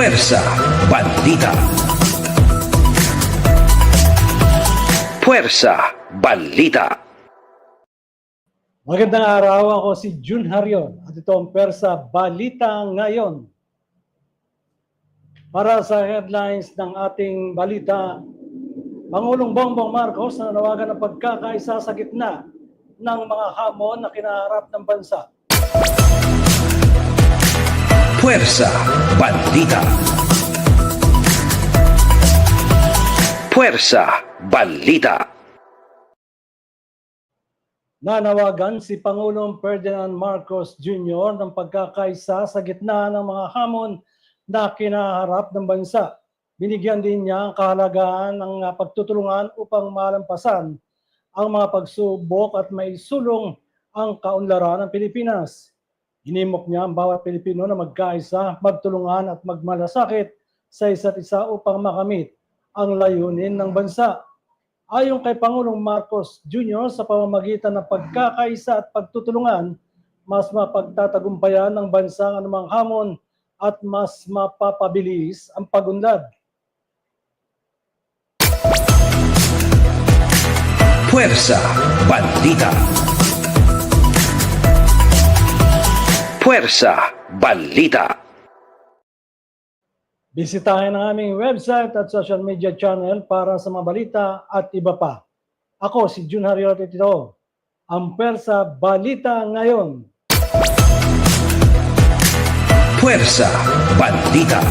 Puwersa, Bandita. Puwersa, Balita. Magandang araw, ako si Jun Harion at ito ang Persa Balita Ngayon. Para sa headlines ng ating balita, Pangulong Bongbong Marcos na nanawagan ng pagkakaisa sa gitna ng mga hamon na kinaharap ng bansa. Puwersa, Bandita. Puwersa, Balita. Nanawagan si Pangulong Ferdinand Marcos Jr. ng pagkakaisa sa gitna ng mga hamon na kinaharap ng bansa. Binigyan din niya ang kahalagaan ng uh, pagtutulungan upang malampasan ang mga pagsubok at maisulong ang kaunlaran ng Pilipinas. Inimok niya ang bawat Pilipino na magkaisa, magtulungan at magmalasakit sa isa't isa upang makamit ang layunin ng bansa. Ayon kay Pangulong Marcos Jr. sa pamamagitan ng pagkakaisa at pagtutulungan, mas mapagtatagumpayan ng bansa ang anumang hamon at mas mapapabilis ang pagunlad. Puwersa, Bandita. Puwersa, Balita. Bisitahin ang aming website at social media channel para sa mga balita at iba pa. Ako si Jun Hariot ito, ang Persa Balita Ngayon. Puwersa, Bandita.